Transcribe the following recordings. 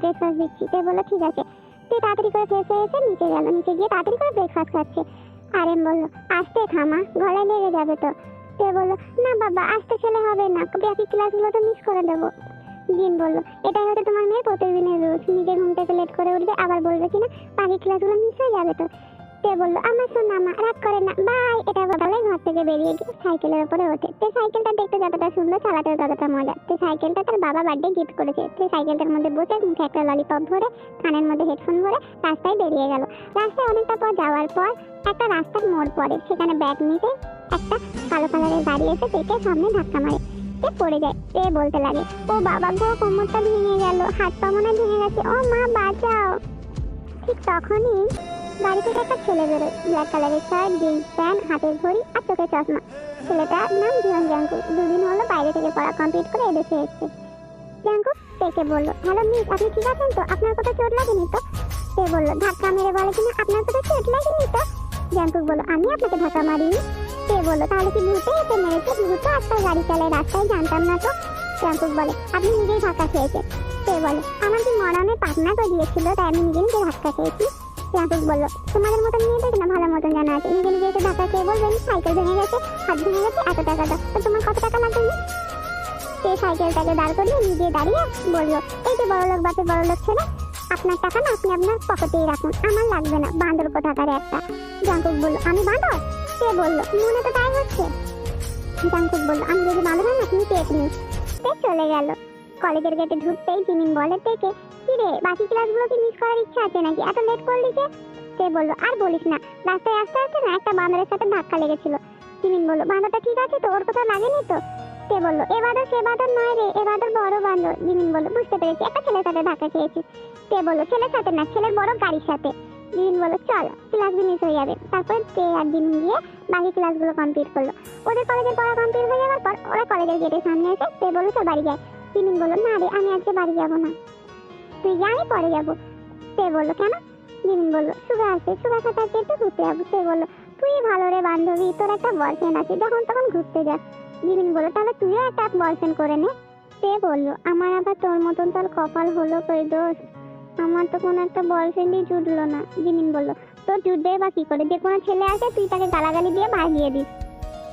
Breakfast দিচ্ছি বলল ঠিক আছে। তাড়াতাড়ি করে ফ্রেশ হয়েছে নিচে গেল, নিচে গিয়ে তাড়াতাড়ি করে ব্রেকফাস্ট খাচ্ছে। আসতে থামা, গলায় লেগে যাবে তো। বলল, না বাবা, আসতে খেলে হবে না বাকি ক্লাসগুলো তো মিস করে দেবো। জিন বলল এটা হয়তো তোমার মেয়ে প্রতিদিনের রোজ নিজে ঘুম থেকে লেট করে উঠবে, আবার বলবে কিনা, বাকি ক্লাসগুলো মিস হয়ে যাবে তো। তে বলল? আমার শোন আমা রাগ করে না। বাই এটা বলে ঘর থেকে বেরিয়ে গিয়ে সাইকেলের উপরে ওঠে। তে সাইকেলটা দেখতে যতটা সুন্দর চালাতে ততটা মজা। তে সাইকেলটা তার বাবা বার্থডে গিফট করেছে তে সাইকেলটার মধ্যে বসে মুখে একটা ললিপপ ভরে, কানের মধ্যে হেডফোন ভরে রাস্তায় বেরিয়ে গেল। রাস্তায় অনেকটা পর যাওয়ার পর একটা রাস্তার মোড় পড়ে। সেখানে ব্যাগ নিতে একটা কালো কালারের গাড়ি এসে দেখে সামনে ধাক্কা মারে। সে পড়ে যায়, সে বলতে লাগে, ও বাবা গো, কোমরটা ভেঙে গেল, হাত পা মনে ভেঙে গেছে। ও মা, বাঁচাও। ঠিক তখনই গাড়ি থেকে একটা ছেলে বেরোয় ব্ল্যাক কালারের শার্ট জিন্স প্যান্ট হাতের ঘড়ি আর চোখে চশমা। ছেলেটার নাম জীবন জাঙ্কু দুদিন হলো বাইরে থেকে পড়া কমপ্লিট করে এদেশে এসছে। জাঙ্কু তেকে বলল? হ্যালো মিস, আপনি ঠিক আছেন তো? আপনার কোথাও চোট লাগেনি তো? সে বলল, ধাক্কা মেরে বলে কিনা? আপনার কোথাও চোট লাগেনি তো? জাঙ্কুক বলল, আমি আপনাকে ধাক্কা মারিনি। সে বলল, তাহলে কি ভূতে এসে মেরেছে? ভূত আজকাল গাড়ি চালায়, রাস্তায় জানতাম না তো? জাঙ্কুক বলে, আপনি নিজেই ধাক্কা খেয়েছেন। সে বলে, আমার কি মরণে পাটনা তো দিয়েছিল তাই আমি নিজে নিজে ধাক্কা খেয়েছি। জাঙ্কুক বলল। তোমাদের মতন মেয়েদের না ভালো মতন জানা আছে। নিজে নিজে এসে ধাক্কা খেয়ে বলবেন, সাইকেল ভেঙে গেছে, হাত ভেঙে গেছে, এত টাকা দাও। তো তোমার কত টাকা লাগবে? সে সাইকেলটাকে দাঁড় করিয়ে নিজে দাঁড়িয়ে বলল, এই যে বড় লোক বাপে বড় লোক ছেলে, আপনার টাকা না আপনি আপনার পকেটেই রাখুন, আমার লাগবে না, বাঁদর কোথাকার একটা। জাঙ্কুক বলল, আমি বাঁদর? সে বলল, মনে তো তাই হচ্ছে। জাঙ্কুক বলল, আমি যদি বাঁদর হন আপনি পেট নিন সে চলে গেল। কলেজের গেটে ঢুকতেই জিমিন বলে থেকে কি রে, বাকি ক্লাসগুলো কি মিস করার ইচ্ছা আছে নাকি? এত লেট করলি যে? সে বলল? আর বলিস না। রাস্তায় আসতে আসতে না একটা বাঁদরের সাথে ধাক্কা লেগেছিল। জিমিন বলল বাঁদরটা ঠিক আছে তো? ওর কোথাও লাগেনি তো? সে বলল, এ বাঁদর, সে বাঁদর নয় রে, এ বাঁদর বড় বাঁদর জিমিন বলল, বুঝতে পেরেছি, একটা ছেলের সাথে ধাক্কা খেয়েছি। সে বলল, ছেলের সাথে না, ছেলের বড় গাড়ির সাথে। জিমিন বলল, চল ক্লাস মিস হয়ে যাবে। তারপর তে আর জিমিন গিয়ে বাকি ক্লাসগুলো কমপ্লিট করল। ওদের কলেজের পড়া কমপ্লিট হয়ে যাওয়ার পর ওরা কলেজের গেটের সামনে এসে তে বলল, চল বাড়ি যায় জিমিন বলল, না রে, আমি আজকে বাড়ি যাব না। তুই আমি পরে যাব। সে বলল, কেন? জিমিন বলল, সুগা আছে সুগার সাথে একটু ঘুরতে যাব। সে বলল, তুই ভালো রে বান্ধবী, তোর একটা বয়ফ্রেন্ড আছে, যখন তখন ঘুরতে যা। জিমিন বলল, তাহলে তুইও একটা বয়ফ্রেন্ড করে নে। সে বলল, আমার আবার তোর মতন তোর কপাল হলো কই দোষ? আমার তো কোনো একটা বয়ফ্রেন্ডই জুটলো না। জিমিন বলল, তোর জুটবে বা কি করে? যে কোনো ছেলে আসে তুই তাকে গালাগালি দিয়ে ভাগিয়ে দিস।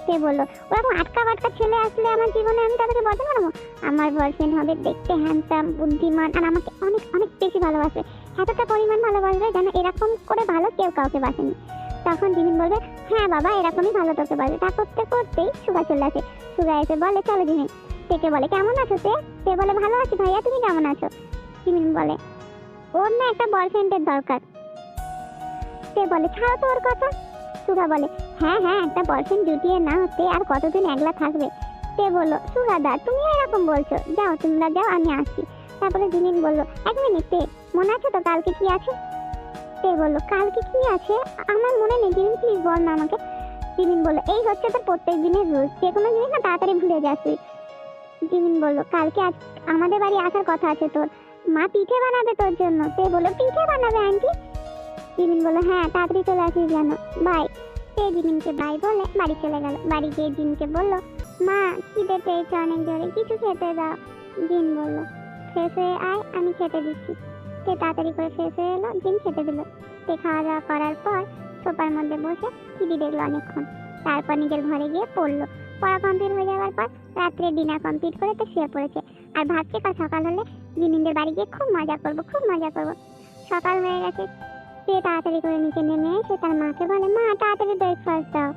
সে বলল? ওরকম আটকা বাটকা ছেলে আসলে আমার জীবনে আমি তাদেরকে বলতে পারব? আমার বয়ফ্রেন্ড হবে দেখতে হ্যান্ডসাম বুদ্ধিমান, আর আমাকে অনেক অনেক বেশি ভালোবাসে। এতটা পরিমাণ ভালোবাসবে যেন এরকম করে ভালো কেউ কাউকে বাসেনি। তখন জিমিন বলবে হ্যাঁ বাবা, এরকমই ভালো তোকে বাসে। তা করতে করতেই সুগা চলে আসে। সুগা এসে বলে, চলো জিমিন। থেকে বলে, কেমন আছো সে সে বলে, ভালো আছি ভাইয়া, তুমি কেমন আছো? জিমিন বলে, ওর না একটা বয়ফ্রেন্ডের দরকার। সে বলে, ছাড়ো তো ওর কথা। সুগা বলে হ্যাঁ হ্যাঁ একটা বয়ফ্রেন্ড জুটিয়ে না হতে আর কতদিন একলা থাকবে? সে বলল সুগাদা তুমি এরকম বলছো। যাও, তোমরা যাও, আমি আসছি। তারপরে জিমিন বলল, এক মিনিট তে, মনে আছে তো কালকে কি আছে? সে বলল, কালকে কি আছে? আমার মনে নেই জিমিন প্লিজ বল না আমাকে। জিমিন বলল, এই হচ্ছে তোর প্রত্যেক দিনের রোজ যে কোনো জিনিস না তাড়াতাড়ি ভুলে যাস তুই। জিমিন বলল, কালকে আজ আমাদের বাড়ি আসার কথা আছে তোর। মা পিঠে বানাবে তোর জন্য। সে বলল, পিঠে বানাবে আন্টি জিমিন বলল হ্যাঁ তাড়াতাড়ি চলে আসিস যেন বাই। সে জিমিনকে বাই বলে বাড়ি চলে গেল। বাড়ি গিয়ে জিমকে বলল, মা, খিদে পেয়েছে অনেক জোরে, কিছু খেতে দাও। জিন বলল, ফ্রেশ হয়ে আয়, আমি খেতে দিচ্ছি। সে তাড়াতাড়ি করে ফ্রেশ হয়ে এলো জিন খেতে দিল। সে খাওয়া দাওয়া করার পর সোফার মধ্যে বসে টিভি দেখল অনেকক্ষণ। তারপর নিজের ঘরে গিয়ে পড়ল। পড়া কমপ্লিট হয়ে যাওয়ার পর রাত্রে ডিনার কমপ্লিট করে তো শুয়ে পড়েছে। আর ভাবছে কাল সকাল হলে জিমিনদের বাড়ি গিয়ে খুব মজা করব, খুব মজা করব। সকাল হয়ে গেছে সে তাড়াতাড়ি করে নিচে নেমে এসে তার মাকে বলে, মা, তাড়াতাড়ি ব্রেকফাস্ট দাও।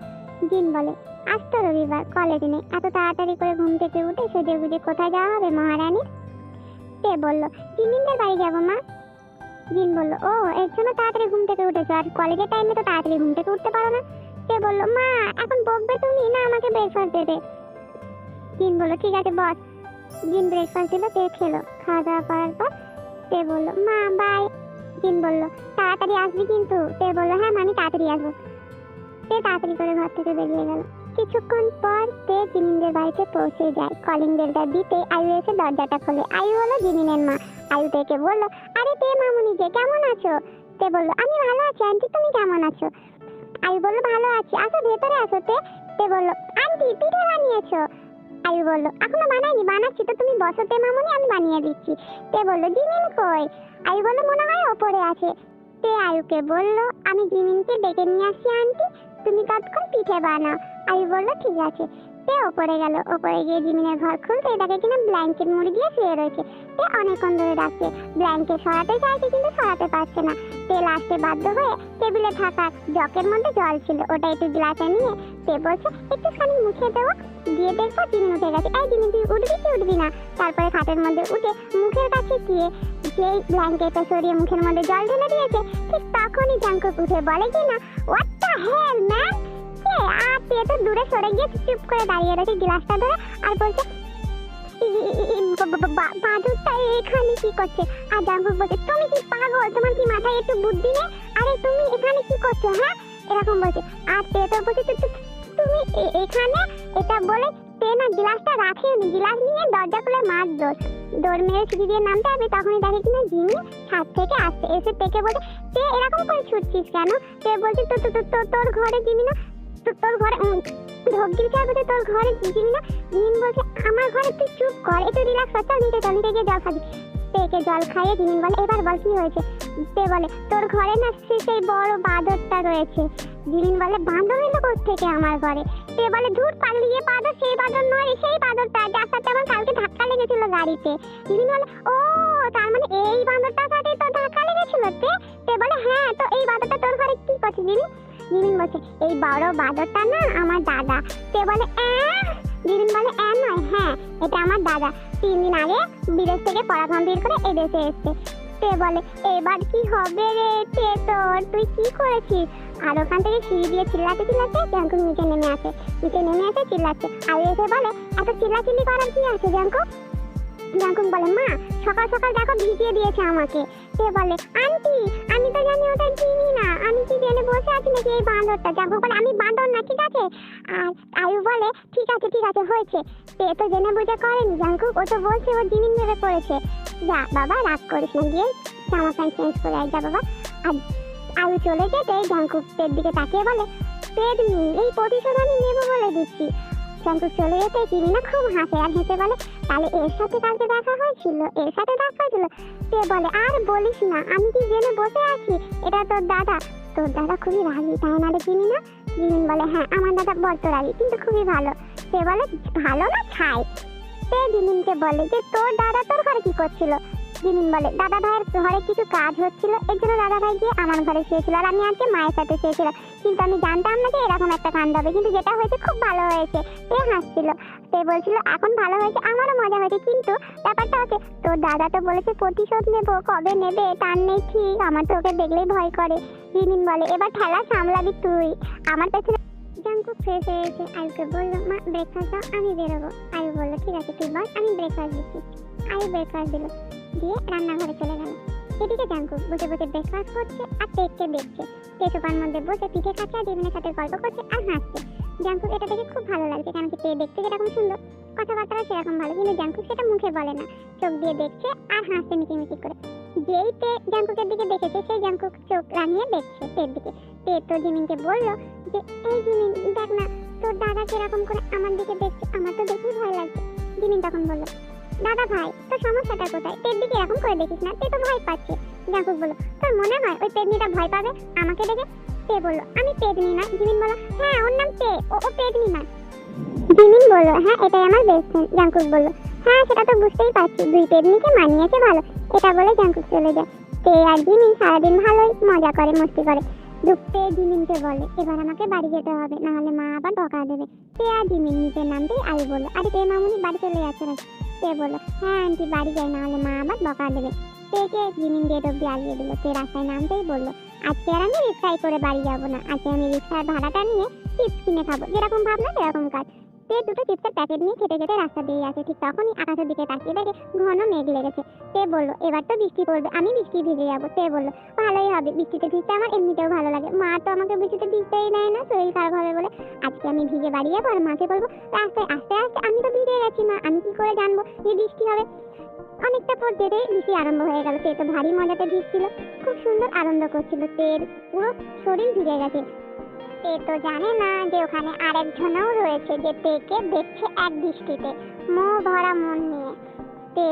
জিন বলে আজ তো রবিবার কলেজ নেই। এত তাড়াতাড়ি করে ঘুম থেকে উঠে সেজে গুজে কোথায় যাওয়া হবে মহারানী তে বলল জিমিনদের বাড়ি যাব, মা। জিন বলল, ও, এর জন্য তাড়াতাড়ি ঘুম থেকে উঠেছো। আর কলেজের টাইমে তো তাড়াতাড়ি ঘুম থেকে উঠতে পারো না। সে বলল, মা, এখন বকবে তুমি? না, আমাকে ব্রেকফাস্ট দেবে। জিন বলল, ঠিক আছে, বস। জিন ব্রেকফাস্ট দিল তে খেলো। খাওয়া দাওয়া করার পর তে বলল, মা বাই জিন বলল, তাড়াতাড়ি আসবি কিন্তু? তে বলল হ্যাঁ আমি তাড়াতাড়ি আসব। তে তাড়াতাড়ি করে ঘর থেকে বেরিয়ে গেল। কিছুক্ষণ পর তে জিমিনদের বাড়িতে পৌঁছে যায়। কলিং বেলটা দিতে আয়ু এসে দরজাটা খোলে। আয়ু হলো জিমিনের মা। আয়ু তেকে বলল, আরে তে মামুনি যে, কেমন আছো? তে বলল, আমি ভালো আছি, আন্টি, তুমি কেমন আছো? আয়ু বলল, ভালো আছি। আসো, ভেতরে আসো তে। তে বলল, আন্টি, পিঠে বানিয়েছো? আয়ু বলল, এখনও বানাইনি বানাচ্ছি তো তুমি বসো তে মামুনি, আমি বানিয়ে দিচ্ছি। তে বলল, জিমিন কই? আয়ু বলল, মনে হয় ওপরে আছে। তে আয়ুকে বলল, আমি জিমিনকে ডেকে নিয়ে আসি আন্টি। তুমি তৎক্ষণ পিঠে বানাও। আয়ু বলল, ঠিক আছে। তে ওপরে গেল। ওপরে গিয়ে জিমিনের ঘর খুলতে এটাকে কিনা ব্ল্যাঙ্কেট মুড়ি দিয়ে শুয়ে রয়েছে। তে অনেকক্ষণ ধরে ডাকছে। ব্ল্যাঙ্কেট সরাতে চাইছে কিন্তু সরাতে পারছে না। তে লাস্টে বাধ্য হয়ে টেবিলে থাকা জকের মধ্যে জল ছিল। ওটা একটু গ্লাসে নিয়ে তে বলছে, একটুখানি মুখে দেবো। দিয়ে দেখব জিমিন উঠে গেছে। এই জিমিন, তুই উঠবি কি উঠবি না? তারপরে খাটের মধ্যে উঠে মুখের কাছে গিয়ে যেই ব্ল্যাঙ্কেটটা সরিয়ে মুখের মধ্যে জল ঢেলে দিয়েছে, ঠিক তখনই জাঙ্কুক উঠে বলে কি না হোয়াট দ্য হেল ম্যান আর তে দূরে সরে গিয়ে চুপ করে দাঁড়িয়ে রয়েছে গ্লাসটা ধরে আর বলছে বাদুরটা এখানে কি করছে? আর জাঙ্কুক বলছে, তুমি কি পাগল? তোমার কি মাথায় একটু বুদ্ধি নেই? আরে তুমি এখানে কি করছ হ্যাঁ? এরকম বলছে। আর তো বলছে, "তু- তু- তুমি এখানে? এটা বলে তে না গ্লাসটা রাখেনি গ্লাস নিয়ে দরজা খুলে মার দোর দৌড় মেরে সিঁড়ি দিয়ে নামতে হবে, তখনই দেখে কিনা জিমি ছাদ থেকে আসছে, এসে তেকে বলছে তে এরকম করে ছুটছিস কেন? তে বলছে তো, তোর ঘরে জিমি না তোর ঘরে উম, ঢোক দিয়েছে তোর ঘরে জিমি না? জিমিন বলছে আমার ঘরে তুই চুপ কর একটু রিল্যাক্স কর চল নিচে চল গিয়ে জল খাবি। তেকে জল খাইয়ে জিমিন বলে এবার বল কি হয়েছে? তে বলে তোর ঘরে না সেই বড় বাঁদরটা রয়েছে। জিমিন বলে বাঁদর এলো থেকে আমার ঘরে? তে বলে দূর পালিয়ে বাঁদর সেই বাঁদর নয় সেই বাঁদরটা যার সাথে আমার কালকে ধাক্কা লেগেছিল গাড়িতে। জিমিন বলে ও তার মানে এই বাঁদরটার সাথে তো ধাক্কা লেগেছিল তে? তে বলে হ্যাঁ তো এই বাঁদরটা তোর ঘরে কি করছে জিমিন জিমিন বলছে, এই বড় বাঁদরটা না আমার দাদা। তে বলে? জিমিন বলে, "অ্যাঁ নয় হ্যাঁ এটা আমার দাদা। তিন দিন আগে বিদেশ থেকে পড়া কমপ্লিট করে এদেশে এসছে। তে বলে, এবার কি হবে রে তোর, তুই কি করেছিস? আর ওখান থেকে সিঁড়ি দিয়ে চিল্লাতে চিল্লাতে জাঙ্কুক নিচে নেমে আসে। নিচে নেমে আসে, চিল্লাচ্ছে। আর এসে বলে, এত চিল্লাচিল্লি করার কি আছে জাঙ্কুক জাঙ্কুক বলে, মা, সকাল সকাল দেখো ভিজিয়ে দিয়েছে আমাকে। সে বলে, আন্টি, আমি তো জানি ওটা চিনি না, আমি জেনে বসে আছি নাকি এই বাঁদরটা জাঙ্কুক বলে আমি বাঁদর না, ঠিক আছে? আর আয়ু বলে, ঠিক আছে ঠিক আছে, হয়েছে। সে তো জেনে বুঝে করেনি জাঙ্কুক ও তো বলছে, ও জিনিস মেরে করেছে। যা বাবা, রাগ করিস না, গিয়ে জামা প্যান্ট চেঞ্জ করে আয়, যা বাবা। আর আলু চলে যেতে জাঙ্কুকের দিকে তাকিয়ে বলে, পেট এই প্রতিশোধ আমি নেব বলে দিচ্ছি। জাঙ্কুক চলে যেতে চিনি না খুব হাসে আর হেসে বলে, তাহলে এর সাথে কালকে দেখা হয়েছিল, এর সাথে দেখা হয়েছিল? সে বলে, আর বলিস না, আমি কি জেনে বসে আছি? এটা তোর দাদা। তোর দাদা খুবই রাগি তাই না রে চিনি না জিমিন বলে হ্যাঁ আমার দাদা বড্ড রাগি কিন্তু খুবই ভালো। সে বলে, ভালো না ছাই? সে জিমিনকে বলে যে, তোর দাদা তোর ঘরে কি করছিল? জিমিন বলে, দাদা ভাইয়ের ঘরে কিছু কাজ হচ্ছিল, এর জন্য দাদা ভাই গিয়ে আমার ঘরে শুয়েছিল, আর আমি আজকে মায়ের সাথে শুয়েছিলাম। কিন্তু আমি জানতাম না যে এরকম একটা কাণ্ড হবে, কিন্তু যেটা হয়েছে খুব ভালো হয়েছে। সে হাসছিল। সে বলছিল, এখন ভালো হয়েছে, আমারও মজা হয়েছে। কিন্তু ব্যাপারটা হচ্ছে, তোর দাদা তো বলেছে প্রতিশোধ নেব, কবে নেবে তার নেই, ঠিক, আমার তো ওকে দেখলেই ভয় করে। জিমিন বলে, এবার ঠেলা সামলাবি তুই। আমার পেছনে ফ্রেশ হয়ে এসে আয়ুকে বলল, মা ব্রেকফাস্ট দাও, আমি বেরোবো। আয়ু বলল, ঠিক আছে, তুই বল, আমি ব্রেকফাস্ট দিচ্ছি। আয়ু ব্রেকফাস্ট দিল, দিয়ে রান্নাঘরে চলে গেল। এদিকে জাঙ্কু বসে বসে ব্রেকফাস্ট করছে আর টেককে দেখছে। তে সোফার মধ্যে বসে পিঠে খাচ্ছে আর জিমিনের সাথে গল্প করছে আর হাসছে। জাঙ্কুক এটা দেখে খুব ভালো লাগছে কারণ কি তে দেখতে যেরকম সুন্দর। কথাবার্তা সেরকম ভালো, কিন্তু জাঙ্কুক সেটা মুখে বলে না। চোখ দিয়ে দেখছে আর হাসছে মিটিমিটি করে। যেই তে জাঙ্কুকের দিকে দেখেছে, সেই জাঙ্কুক চোখ রাঙিয়ে দেখছে তের দিকে। তে তো জিমিনকে বলল যে, এই জিমিন, দেখ না, তোর দাদা কীরকম করে আমার দিকে দেখছে, আমার তো দেখেই ভয় লাগছে। জিমিন তখন বলল, দাদা ভাই, তোর সমস্যাটা কোথায়? তের দিকে এরকম করে দেখিস না, তে তো ভয় পাচ্ছে। জাঙ্কুক বলল, তোর মনে হয় ওই পেদনিটা ভয় পাবে? আমাকে দেখে? তে বলল? আমি পেদনি না জিমিন বলল হ্যাঁ ওর নাম তে ও ও পেদনি না জিমিন বলল হ্যাঁ এটাই আমার বেস্ট ফ্রেন্ড জাঙ্কুক বলল হ্যাঁ সেটা তো বুঝতেই পারছি। দুই পেদনিকে মানিয়েছে ভালো। এটা বলে জাঙ্কুক চলে যায়। তে আর জিমিন সারাদিন ভালোই মজা করে, মস্তি করে। দুপতে জিমিনকে বলে, এবার আমাকে বাড়ি যেতে হবে না হলে মা আবার বকা দেবে। তে আর জিমিন নিজের নামতেই আই বলল, আরে তে মামুনি, বাড়ি চলে যাচ্ছে নাকি? তে বলল হ্যাঁ আন্টি, বাড়ি যাই না হলে মা আবার বকা দেবে। তেকে জিমিন গেট অব্দি আগিয়ে দিল। তে রাস্তায় নামতেই বলল আজকে আর আমি রিক্সায় করে বাড়ি যাব না। আজকে আমি রিক্সার ভাড়াটা নিয়ে চিপস কিনে খাব। যেরকম ভাবনা সেরকম কাজ। সে দুটো চিপসের প্যাকেট নিয়ে খেতে খেতে রাস্তা দিয়ে আসে ঠিক তখনই আকাশের দিকে তাকিয়ে দেখে ঘন মেঘ লেগেছে। সে বলল, এবার তো বৃষ্টি পড়বে। আমি বৃষ্টি ভিজে যাব। সে বলল, ভালোই হবে। বৃষ্টিতে ভিজতে আমার এমনিতেও ভালো লাগে। মা তো আমাকে বৃষ্টিতে ভিজতেই নেয় না, শরীর খারাপ হবে বলে। আজকে আমি ভিজে বাড়ি যাব আর মাকে বলব, রাস্তায় আস্তে আস্তে আমি তো ভিজে গেছি মা। আমি কি করে জানব যে বৃষ্টি হবে? অনেকটা পর যেতেই বৃষ্টি আরম্ভ হয়ে গেল। সে তো ভারী মজাতে ভিজছিল খুব সুন্দর আনন্দ করছিল। তের পুরো শরীর ভিজে গেছে। এ তো জানে না যে ওখানে আরেকজনও রয়েছে যে তেকে দেখছে এক দৃষ্টিতে। মোহ ভরা মন নিয়ে। তে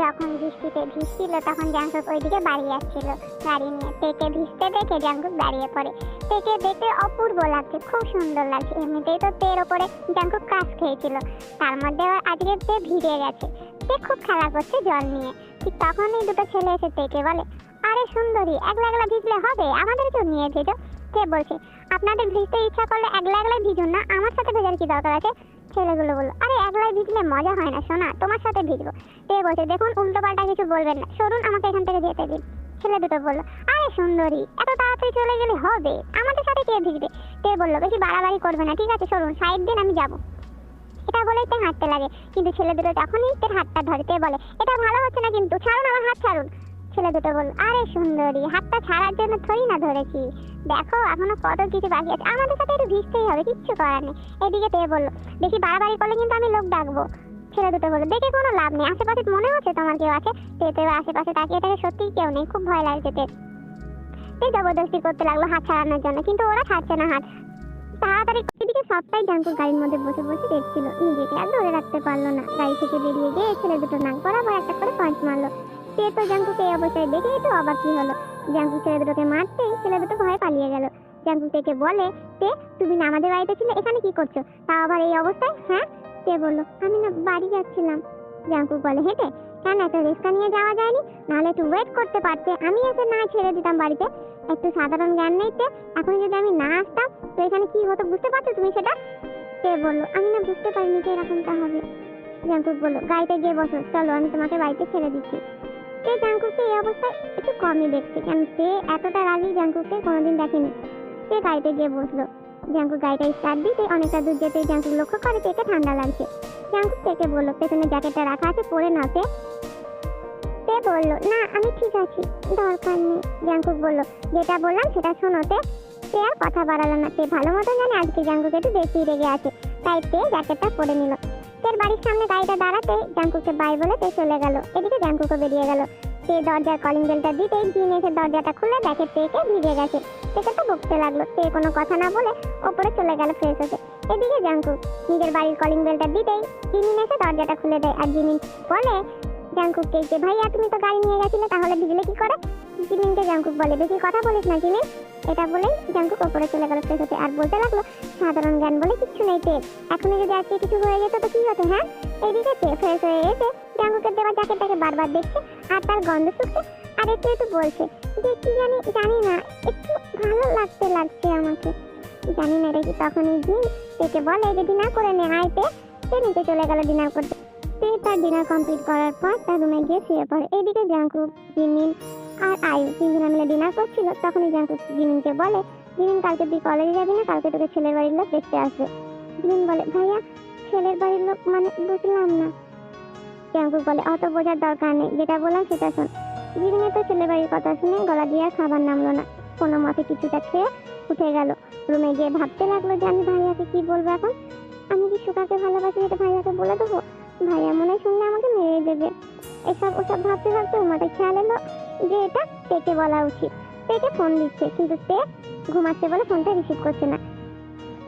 যখন বৃষ্টিতে ভিজছিল, তখন জাঙ্কুক ওইদিকে বাড়ি যাচ্ছিল গাড়ি নিয়ে। তেকে ভিজতে দেখে জাঙ্কুক দাঁড়িয়ে পড়ে। তেকে দেখতে অপূর্ব লাগছে, খুব সুন্দর লাগছে। এমনিতেই তো তের ওপরে জাঙ্কুক কাজ খেয়েছিল। তার মধ্যে আজকে তে ভিজে গেছে। তে খুব খেলা করছে জল নিয়ে। ঠিক তখনই দুটো ছেলে এসে তেকে বলে, আরে সুন্দরী, একলা একলা ভিজলে হবে? আমাদেরকেও নিয়ে ভেজো। কে বলছে, আপনাদের ভিজতে ইচ্ছা করলে একলা একলাই ভিজুন না, আমার সাথে ভেজার কি দরকার আছে? ছেলেগুলো বলল, আরে একলাই ভিজলে মজা হয় না শোনা তোমার সাথে ভিজবো। তে বলছে, দেখুন উল্টো পাল্টা কিছু বলবেন না, সরুন আমাকে এখান থেকে যেতে দিন। ছেলে দুটো বলল, আরে সুন্দরী, এত তাড়াতাড়ি চলে গেলে হবে, আমাদের সাথে কে ভিজবে? কে বলল, বেশি বাড়াবাড়ি করবে না, ঠিক আছে, সরুন, সাইড দিন, আমি যাব। এটা বলেই তে হাঁটতে লাগে। কিন্তু ছেলে দুটো যখনই তের হাতটা ধরে তে বলে, এটা ভালো হচ্ছে না কিন্তু, ছাড়ুন আমার হাত ছাড়ুন। ছেলে দুটো বলল, আরে সুন্দরী, হাতটা ছাড়ার জন্য থরি না ধরেছি। দেখো, এখনও কত কিছু বাকি আছে। আমাদের সাথে একটু ভিজতেই হবে, কিচ্ছু করার নেই। এদিকে তে বলল, বেশি বাড়াবাড়ি করলে কিন্তু আমি লোক ডাকবো। ছেলে দুটো বলল, দেখে কোনো লাভ নেই। আশেপাশে মনে হচ্ছে তোমার কেউ আছে? তে তো আশেপাশে তাকিয়ে থাকে, সত্যিই কেউ নেই। খুব ভয় লাগছে তে তে জবরদস্তি করতে লাগল হাত ছাড়ানোর জন্য, কিন্তু ওরা ছাড়ছে না হাত। তাড়াতাড়ি এদিকে সবটাই জাঙ্কুর গাড়ির মধ্যে বসে বসে দেখছিল। নিজেকে আর ধরে রাখতে পারল না। গাড়ি থেকে বেরিয়ে গিয়ে ছেলে দুটো নাক বরাবর একটা করে পাঁচ মারলো। সে তো জাঙ্কুকে এই অবস্থায় দেখে তো অবাক কি হলো। জাঙ্কু ছেলে দুটোকে মারতেই ছেলে দুটো ভয়ে পালিয়ে গেল। জাঙ্কু থেকে বলে, তে, তুমি না আমাদের বাড়িতে ছিলে, এখানে কি করছ? তাও আবার এই অবস্থায়? হ্যাঁ তে বলল, আমি না বাড়ি যাচ্ছিলাম। জাঙ্কু বলে, হেঁটে? কেন এত রিস্কা নিয়ে যাওয়া যায়নি? নাহলে একটু ওয়েট করতে পারতে। আমি এসে না ছেড়ে দিতাম বাড়িতে। একটু সাধারণ জ্ঞান নেই তে। এখন যদি আমি না আসতাম, তো এখানে কি হতো বুঝতে পারছ তুমি সেটা? তে বলল? আমি না বুঝতে পারিনি যে এরকমটা হবে। জাঙ্কুক বলল, গাড়িতে গিয়ে বসো। চলো, আমি তোমাকে বাড়িতে ছেড়ে দিচ্ছি। সে জাঙ্কুককে এই অবস্থায় একটু কমই দেখছে। কারণ সে এতটা রাগি জাঙ্কুককে কোনোদিন দেখেনি। সে গাড়িতে গিয়ে বসল। জাঙ্কুক গাড়িটা স্টার্ট দিতে অনেকটা দূর যেতে জাঙ্কুক লক্ষ্য করে তেকে ঠান্ডা লাগছে। জাঙ্কুক তেকে বলল পেছনে জ্যাকেটটা রাখা আছে, পরে নাও। তে বলল, না, আমি ঠিক আছি, দরকার নেই। জ্যাঙ্কুক বলল, যেটা বললাম সেটা শোনোতে তে আর কথা বাড়ালো না। সে ভালো মতো জানে আজকে জ্যাঙ্কুক একটু বেশি রেগে আছে, তাই তে জ্যাকেটটা পরে নিল। তের বাড়ির সামনে গাড়িটা দাঁড়াতে জ্যাঙ্কুককে বাই বলে তে চলে গেল। এদিকে জ্যাঙ্কুকও বেরিয়ে গেল। সে দরজার কলিং বেলটা জিন এসে দরজাটা খুলে দেখে পেকে ভিজে গেছে। পেকে তো বকতে লাগল, সে কোনো কথা না বলে ওপরে চলে গেল ফ্রেশ হতে। এদিকে জাঙ্কু নিজের বাড়ির কলিং বেলটা দিতেই জিনিন এসে দরজাটা খুলে দেয়। আর জিনিন বলে জাঙ্কুককে যে ভাইয়া, তুমি তো গাড়ি নিয়ে গেছিলে, তাহলে ভিজলে কি করে? জিমিনকে জাঙ্কুক বলে, বেশি কথা বলিস না, জিমিন। এটা বলেই জাঙ্কুক ওপরে চলে গেল ফ্রেশ আর বলতে লাগল, সাধারণ জ্ঞান বলে কিচ্ছু নেই তে। এখনই যদি আজকে কিছু হয়ে যেত তো কি হতো হ্যাঁ? এদিকে তে ফ্রেশ হয়ে এসে জাঙ্কুকের দেওয়া জ্যাকেটটাকে বারবার দেখছে আর তার গন্ধ শুকছে আর একটু একটু বলছে, যে কি জানি জানি না, একটু ভালো লাগতে লাগছে আমাকে। জানি না এটা কি তখনই জিন তেকে বলে যে ডিনার করে নে আইতে সে নিতে চলে গেল ডিনার করতে সে তার ডিনার কমপ্লিট করার পর তার রুমে গিয়ে শুয়ে পড়ে। এদিকে জাঙ্কুক জিমিন আর আয়ু তিনজনে মিলে ডিনার করছিল। তখনই জাঙ্কুক জিমিনকে বলে জিমিন কালকে তুই কলেজে যাবি না? কালকে তোকে ছেলের বাড়ির লোক দেখতে আসবে। জিমিন বলে, ভাইয়া, ছেলের বাড়ির লোক মানে বুঝলাম না। জাঙ্কুক বলে, অত বোঝার দরকার নেই, যেটা বললাম সেটা শোন। জিমিনের তো ছেলের বাড়ির কথা শুনে গলা দিয়ে খাবার নামলো না। কোনো মতে কিছুটা খেয়ে উঠে গেল। রুমে গিয়ে ভাবতে লাগল যে আমি ভাইয়াকে কি বলব এখন? আমি কি সুকাকে ভালোবাসি এটা ভাইয়াকে বলে দেবো? ভাইয়া মনে শুনলে আমাকে মেরে দেবে। এসব, ওসব ভাবতে ভাবতে মাথায় খেয়াল এলো যে এটা তেকে বলা উচিত। তেকে ফোন দিচ্ছে, কিন্তু তে ঘুমাচ্ছে বলে ফোনটা রিসিভ করছে না।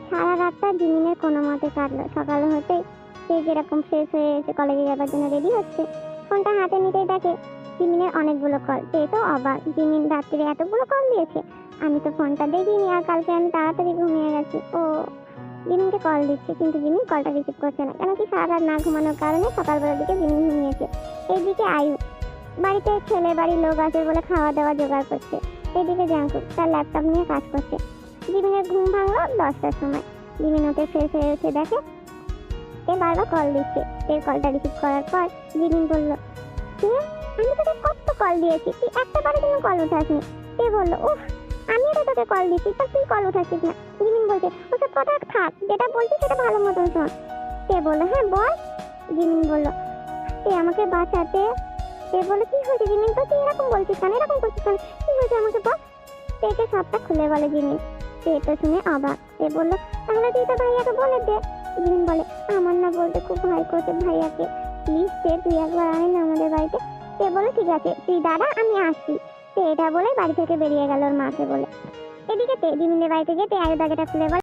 সারা রাতটা জিমিনের কোনো মতে কাটলো। সকাল হতেই সে যেরকম ফ্রেশ হয়ে এসে কলেজে যাবার জন্য রেডি হচ্ছে, ফোনটা হাতে নিতেই দেখে জিমিনের অনেকগুলো কল সে তো অবাক, জিমিন রাত্রে এতগুলো কল দিয়েছে। আমি তো ফোনটা দেখিনি আর কালকে আমি তাড়াতাড়ি ঘুমিয়ে গেছি। ও জিমিনকে কল দিচ্ছে, কিন্তু জিমিন কলটা রিসিভ করছে না। কেন কি সারা রাত না ঘুমানোর কারণে সকালবেলার দিকে জিমিন ঘুমিয়েছে। এইদিকে আয়ু, বাড়িতে ছেলে বাড়ির লোক আছে বলে খাওয়া দাওয়া জোগাড় করছে। এদিকে জাঙ্কুক তার ল্যাপটপ নিয়ে কাজ করছে। জিমিনের ঘুম ভাঙলো দশটার সময়। জিমিন ওকে ফ্রেশ হয়ে উঠে দেখে সে বারবার কল দিচ্ছে। সে কলটা রিসিভ করার পর জিমিন বলল, "কে? আমি তোকে কত কল দিয়েছি? তুই একটা বারে তুমি কল উঠাসনি। সে বলল, উফ আমি তো তোকে কল দিচ্ছি তা তুই কল উঠাচ্ছিস না? জিমিন বলছে, ওসব কথা থাক, যেটা বলছিস সেটা ভালো মতন শোন। সে বলল হ্যাঁ বল। জিমিন বলল সে আমাকে বাঁচাতে। সে বলে কি হয়েছে জিমিন? তো তুই এরকম বলছিস কেন? এরকম করছিস কেন? কি হয়েছে আমাকে বল? সেকে সবটা খুলে বলে জিমিন। সে তো শুনে অবাক। সে বলল, তাহলে তুই তো ভাইয়াকে বলে দে। জিমিন বলে, আমার না বলতে খুব ভয় করছে ভাইয়াকে। প্লিজ, সে, তুই একবার আয় না আমাদের বাড়িতে? সে বলে ঠিক আছে, তুই দাঁড়া, আমি আসছি। এটা বলে বাড়ি থেকে বেরিয়ে গেল ওর মাকে বলে। এদিকে তেদি মিলে বাড়িতে গিয়ে আয়ু দরজাটা খুলে বলে